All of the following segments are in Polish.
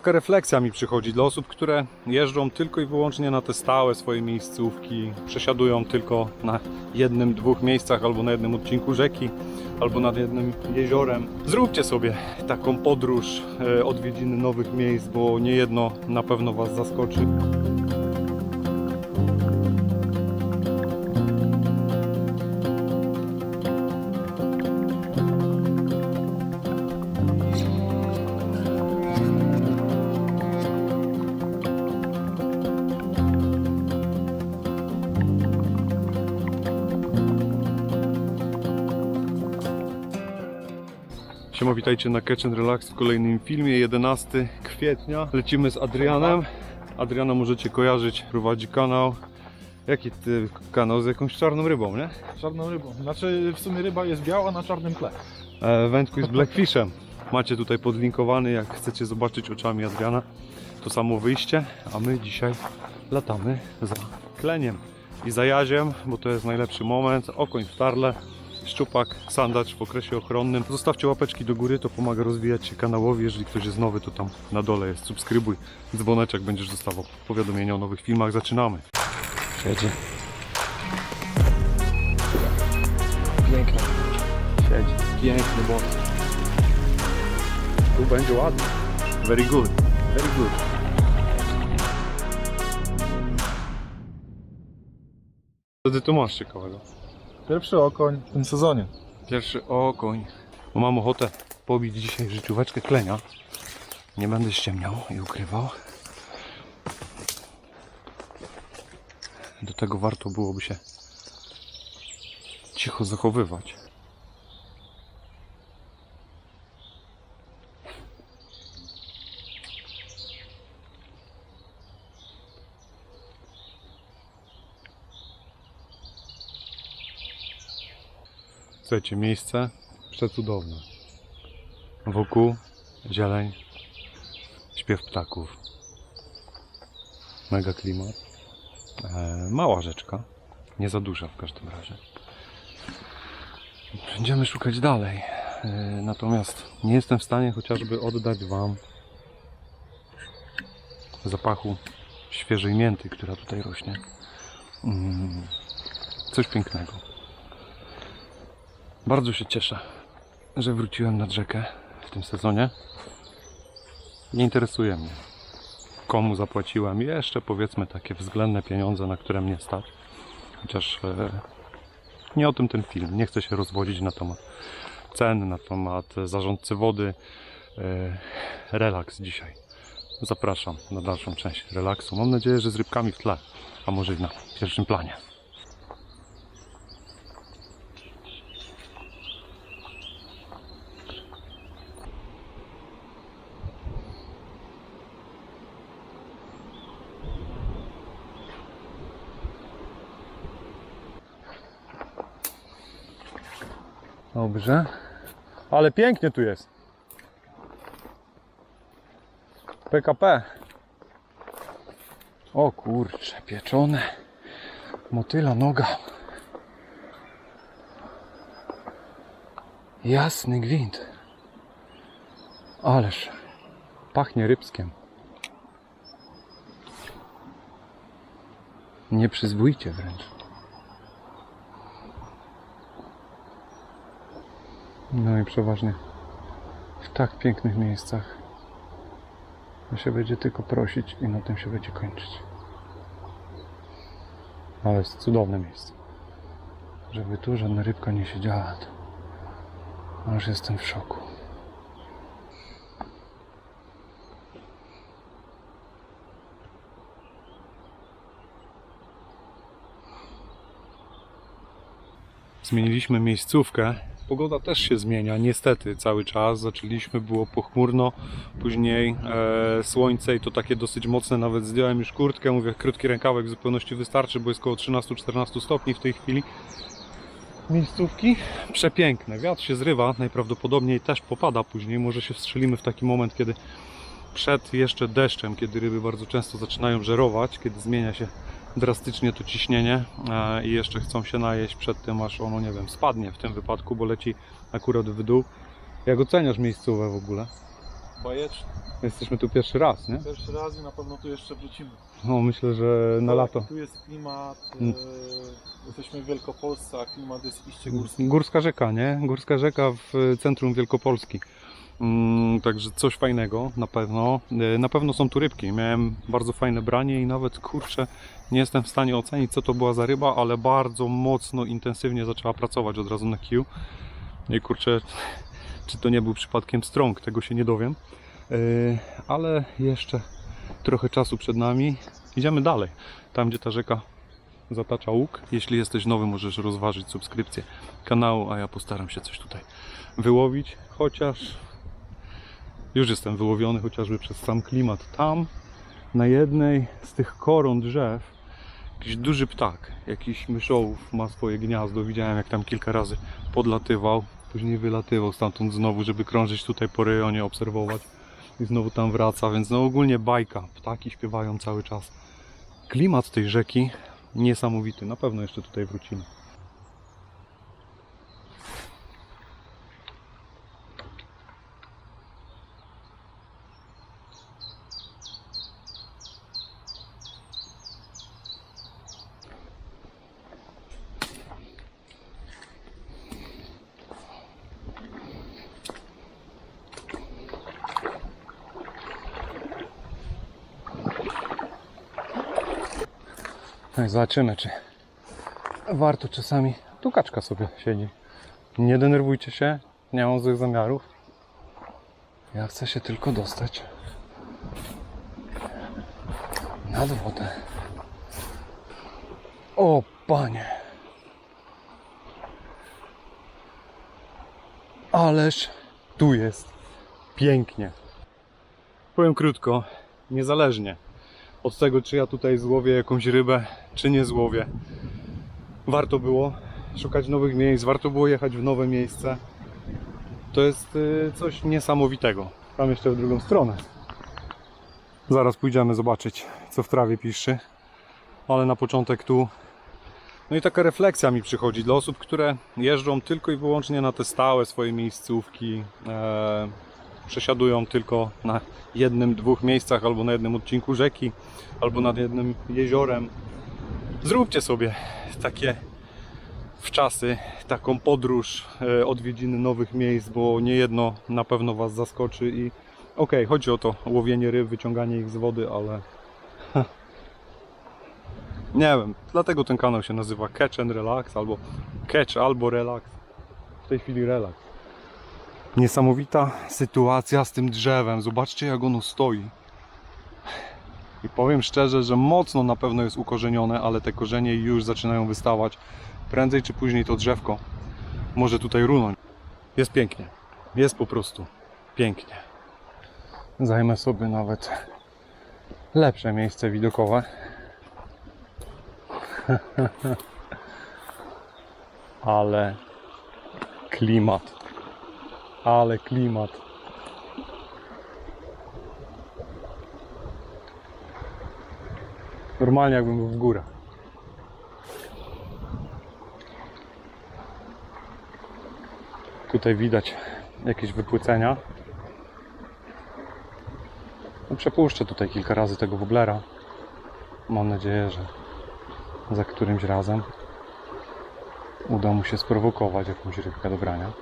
Taka refleksja mi przychodzi dla osób, które jeżdżą tylko i wyłącznie na te stałe swoje miejscówki, przesiadują tylko na jednym, dwóch miejscach albo na jednym odcinku rzeki, albo nad jednym jeziorem. Zróbcie sobie taką podróż, e, odwiedziny nowych miejsc, bo nie jedno na pewno Was zaskoczy. Siema, witajcie na Catch and Relax w kolejnym filmie, 11 kwietnia. Lecimy z Adrianem. Adriana możecie kojarzyć, prowadzi kanał. Jaki ty kanał z jakąś czarną rybą, nie? Czarną rybą. Znaczy w sumie ryba jest biała na czarnym tle. E, wędkuj z Blackfishem. Macie tutaj podlinkowany, jak chcecie zobaczyć oczami Adriana. To samo wyjście, a my dzisiaj latamy za kleniem i za jaziem, bo to jest najlepszy moment. Okoń w tarle, szczupak, sandacz w okresie ochronnym. Zostawcie łapeczki do góry, to pomaga rozwijać się kanałowi. Jeżeli ktoś jest nowy, to tam na dole jest subskrybuj, dzwoneczek, będziesz dostawał powiadomienia o nowych filmach. Zaczynamy. Siedzi. Pięknie. Siedzi. Piękny błąd. Tu będzie ładnie. Very good. Very good. Ty tu masz ciekawego? Pierwszy okoń w tym sezonie. Pierwszy okoń. Bo mam ochotę pobić dzisiaj życióweczkę klenia. Nie będę ściemniał i ukrywał. Do tego warto byłoby się cicho zachowywać. Słuchajcie, miejsce przecudowne. Wokół zieleń, śpiew ptaków. Mega klimat. E, mała rzeczka, nie za duża w każdym razie. Będziemy szukać dalej. E, natomiast nie jestem w stanie chociażby oddać Wam zapachu świeżej mięty, która tutaj rośnie. Mm, coś pięknego. Bardzo się cieszę, że wróciłem nad rzekę w tym sezonie. Nie interesuje mnie, komu zapłaciłem. Jeszcze powiedzmy takie względne pieniądze, na które mnie stać. Chociaż e, nie o tym ten film. Nie chcę się rozwodzić na temat cen, na temat zarządcy wody. E, relaks dzisiaj. Zapraszam na dalszą część relaksu. Mam nadzieję, że z rybkami w tle, a może i na pierwszym planie. Dobrze. Ale pięknie tu jest. PKP. O kurcze, pieczone. Motyla noga. Jasny gwint. Ależ pachnie rybskiem. Nie przyzwójcie wręcz. No i przeważnie w tak pięknych miejscach to się będzie tylko prosić i na tym się będzie kończyć. Ale jest cudowne miejsce. Żeby tu żadna rybka nie siedziała, to aż jestem w szoku. Zmieniliśmy miejscówkę. Pogoda też się zmienia, niestety cały czas. Zaczęliśmy, było pochmurno, później e, słońce i to takie dosyć mocne. Nawet zdjąłem już kurtkę, mówię, krótki rękawek w zupełności wystarczy, bo jest około 13-14 stopni w tej chwili. Miejscówki przepiękne. Wiatr się zrywa, najprawdopodobniej też popada później. Może się wstrzelimy w taki moment, kiedy przed jeszcze deszczem, kiedy ryby bardzo często zaczynają żerować, kiedy zmienia się drastycznie to ciśnienie e, i jeszcze chcą się najeść przed tym, aż ono, nie wiem, spadnie w tym wypadku, bo leci akurat w dół. Jak oceniasz miejscówę w ogóle? bajeczny. Jesteśmy tu pierwszy raz, nie? Pierwszy raz i na pewno tu jeszcze wrócimy. No myślę, że na lato. Tu jest klimat, Mm. e, jesteśmy w Wielkopolsce, a klimat jest iście górski. Górska rzeka, nie? Górska rzeka w centrum Wielkopolski. Mm, także coś fajnego na pewno. E, Na pewno są tu rybki. Miałem bardzo fajne branie i nawet kurczę, nie jestem w stanie ocenić, co to była za ryba, ale bardzo mocno, intensywnie zaczęła pracować od razu na kiju. I kurczę, czy to nie był przypadkiem strąg, tego się nie dowiem. E, Ale jeszcze trochę czasu przed nami. Idziemy dalej. Tam, gdzie ta rzeka zatacza łuk. Jeśli jesteś nowy, możesz rozważyć subskrypcję kanału, a ja postaram się coś tutaj wyłowić, chociaż już jestem wyłowiony chociażby przez sam klimat. Tam na jednej z tych koron drzew jakiś duży ptak, jakiś myszołów ma swoje gniazdo. Widziałem jak tam kilka razy podlatywał, później wylatywał stamtąd znowu, żeby krążyć tutaj po rejonie, obserwować i znowu tam wraca, więc no ogólnie bajka. Ptaki śpiewają cały czas. Klimat tej rzeki niesamowity. Na pewno jeszcze tutaj wrócimy. Tak, zobaczymy, czy warto czasami. Tu kaczka sobie siedzi. Nie denerwujcie się, nie mam złych zamiarów. Ja chcę się tylko dostać nad wodę. O panie! Ależ tu jest pięknie. Powiem krótko, niezależnie od tego, czy ja tutaj złowię jakąś rybę, czy nie złowię. Warto było szukać nowych miejsc, warto było jechać w nowe miejsce. To jest y, coś niesamowitego. Tam jeszcze w drugą stronę. Zaraz pójdziemy zobaczyć, co w trawie piszczy. Ale na początek tu. No i taka refleksja mi przychodzi dla osób, które jeżdżą tylko i wyłącznie na te stałe swoje miejscówki. E, przesiadują tylko na jednym, dwóch miejscach, albo na jednym odcinku rzeki, albo nad jednym jeziorem. Zróbcie sobie takie wczasy, taką podróż, e, odwiedziny nowych miejsc, bo nie jedno na pewno Was zaskoczy i okej, chodzi o to łowienie ryb, wyciąganie ich z wody, ale nie wiem, dlatego ten kanał się nazywa Catch and Relax, albo Catch albo Relax. W tej chwili Relax. Niesamowita sytuacja z tym drzewem. Zobaczcie, jak ono stoi. I powiem szczerze, że mocno na pewno jest ukorzenione, ale te korzenie już zaczynają wystawać. Prędzej czy później to drzewko może tutaj runąć. Jest pięknie. Jest po prostu pięknie. Zajmę sobie nawet lepsze miejsce widokowe. ale klimat. Ale klimat. Normalnie jakbym był w górach. Tutaj widać jakieś wypłycenia. No, przepuszczę tutaj kilka razy tego woblera. Mam nadzieję, że za którymś razem uda mu się sprowokować jakąś rybkę do brania.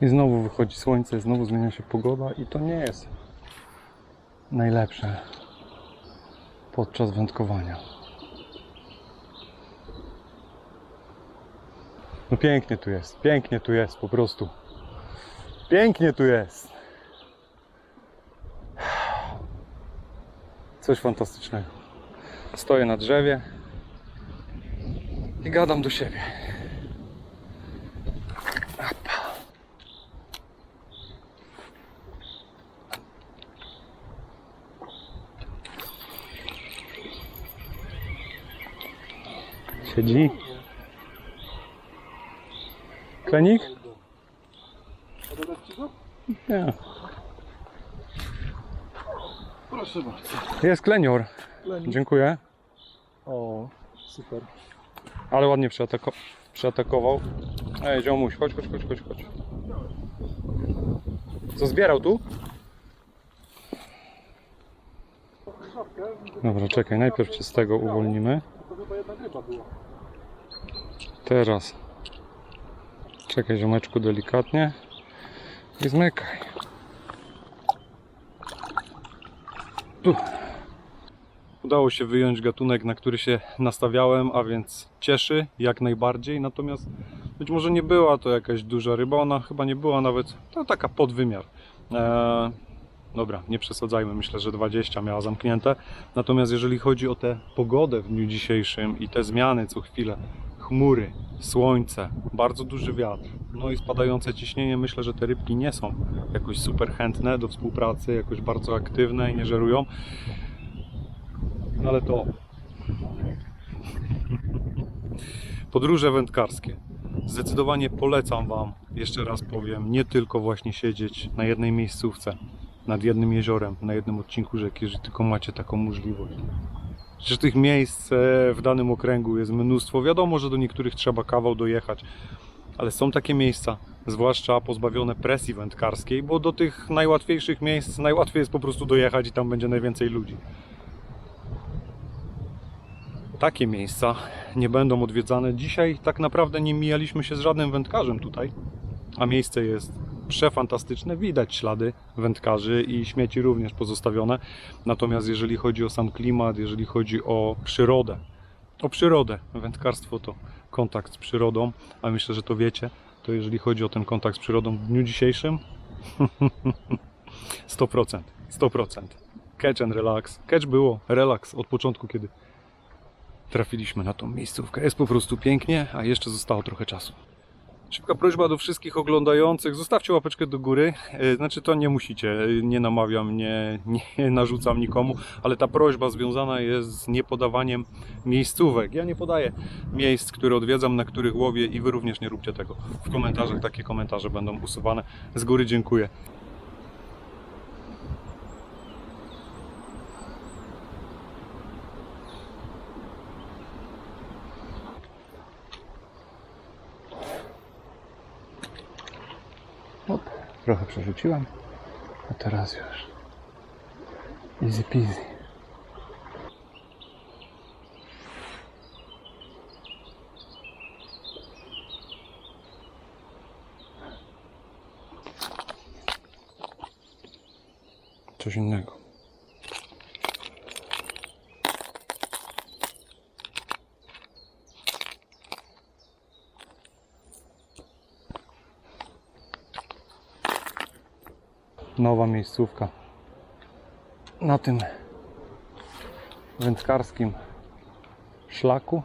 I znowu wychodzi słońce, znowu zmienia się pogoda i to nie jest najlepsze podczas wędkowania. No pięknie tu jest, pięknie tu jest po prostu. Pięknie tu jest. Coś fantastycznego. Stoję na drzewie i gadam do siebie. Siedzi. Klenik? Nie. Proszę bardzo. Jest klenior. Lenik. Dziękuję. O, super. Ale ładnie przeatako przeatakował. Ej, ziomuś, chodź, chodź, chodź, chodź, chodź. Co zbierał tu? Dobra, czekaj, najpierw cię z tego uwolnimy. To chyba jednak ryba była. Teraz. Czekaj, ziomeczku, delikatnie. I zmykaj. Tu. Udało się wyjąć gatunek, na który się nastawiałem, a więc cieszy jak najbardziej. Natomiast być może nie była to jakaś duża ryba, ona chyba nie była nawet, to taka podwymiar. Eee, dobra, nie przesadzajmy, myślę, że 20 miała zamknięte. Natomiast jeżeli chodzi o tę pogodę w dniu dzisiejszym i te zmiany co chwilę, chmury, słońce, bardzo duży wiatr, no i spadające ciśnienie, myślę, że te rybki nie są jakoś super chętne do współpracy, jakoś bardzo aktywne i nie żerują. Ale to podróże wędkarskie. Zdecydowanie polecam Wam, jeszcze raz powiem, nie tylko właśnie siedzieć na jednej miejscówce, nad jednym jeziorem, na jednym odcinku rzeki, jeżeli tylko macie taką możliwość. Przecież tych miejsc e, w danym okręgu jest mnóstwo. Wiadomo, że do niektórych trzeba kawał dojechać, ale są takie miejsca, zwłaszcza pozbawione presji wędkarskiej, bo do tych najłatwiejszych miejsc najłatwiej jest po prostu dojechać i tam będzie najwięcej ludzi. Takie miejsca nie będą odwiedzane. Dzisiaj tak naprawdę nie mijaliśmy się z żadnym wędkarzem tutaj, a miejsce jest przefantastyczne. Widać ślady wędkarzy i śmieci również pozostawione. Natomiast jeżeli chodzi o sam klimat, jeżeli chodzi o przyrodę, o przyrodę, wędkarstwo to kontakt z przyrodą, a myślę, że to wiecie, to jeżeli chodzi o ten kontakt z przyrodą w dniu dzisiejszym, 100%, 100%. Catch and relax. Catch było, relax od początku, kiedy trafiliśmy na tą miejscówkę. Jest po prostu pięknie, a jeszcze zostało trochę czasu. Szybka prośba do wszystkich oglądających, zostawcie łapeczkę do góry. E, Znaczy to nie musicie, e, nie namawiam, nie, nie narzucam nikomu, ale ta prośba związana jest z niepodawaniem miejscówek. Ja nie podaję miejsc, które odwiedzam, na których łowię i wy również nie róbcie tego. W komentarzach takie komentarze będą usuwane. Z góry dziękuję. Trochę przerzuciłem, a teraz już easy peasy. Coś innego. Nowa miejscówka na tym wędkarskim szlaku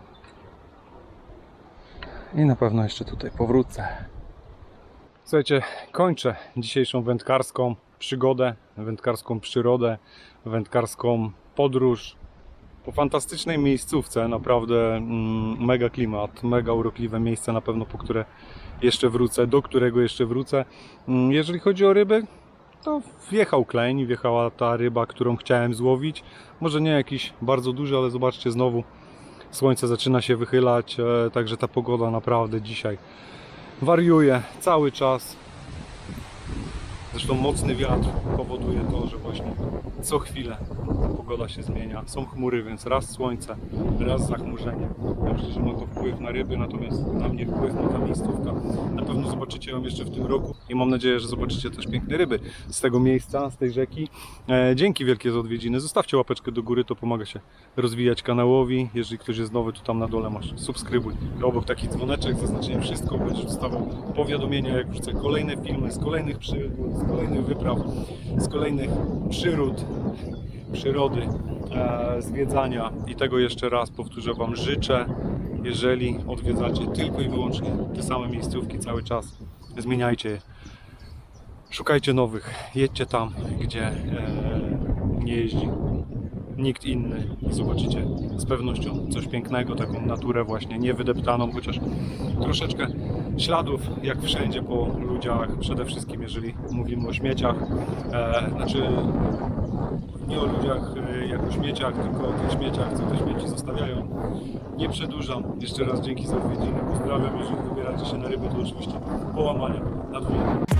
i na pewno jeszcze tutaj powrócę. Słuchajcie, kończę dzisiejszą wędkarską przygodę, wędkarską przyrodę, wędkarską podróż po fantastycznej miejscówce, naprawdę mm, mega klimat, mega urokliwe miejsce na pewno, po które jeszcze wrócę, do którego jeszcze wrócę. Mm, Jeżeli chodzi o ryby, to wjechał kleń, wjechała ta ryba, którą chciałem złowić. Może nie jakiś bardzo duży, ale zobaczcie znowu słońce zaczyna się wychylać, e, także ta pogoda naprawdę dzisiaj wariuje cały czas. Zresztą mocny wiatr powoduje to, że właśnie co chwilę pogoda się zmienia. Są chmury, więc raz słońce, raz zachmurzenie. Że ma to wpływ na ryby, natomiast na mnie wpływ ma ta miejscówka. Na pewno zobaczycie ją jeszcze w tym roku i mam nadzieję, że zobaczycie też piękne ryby z tego miejsca, z tej rzeki. E, dzięki wielkie za odwiedziny. Zostawcie łapeczkę do góry, to pomaga się rozwijać kanałowi. Jeżeli ktoś jest nowy, to tam na dole masz subskrybuj. Obok taki dzwoneczek, zaznaczenie wszystko, będziesz dostawał powiadomienia, jak wrzucę kolejne filmy z kolejnych przygód, z kolejnych wypraw, z kolejnych przyród, przyrody, e, zwiedzania i tego jeszcze raz powtórzę Wam życzę, jeżeli odwiedzacie tylko i wyłącznie te same miejscówki cały czas, zmieniajcie je. Szukajcie nowych, jedźcie tam, gdzie e, nie jeździ nikt inny zobaczycie z pewnością coś pięknego, taką naturę właśnie niewydeptaną, chociaż troszeczkę śladów, jak wszędzie po ludziach, przede wszystkim jeżeli mówimy o śmieciach, e, znaczy nie o ludziach e, jak o śmieciach, tylko o tych śmieciach, co te śmieci zostawiają. Nie przedłużam. Jeszcze raz dzięki za odwiedziny. Pozdrawiam. Jeżeli wybieracie się na ryby, to oczywiście połamania na dwóch.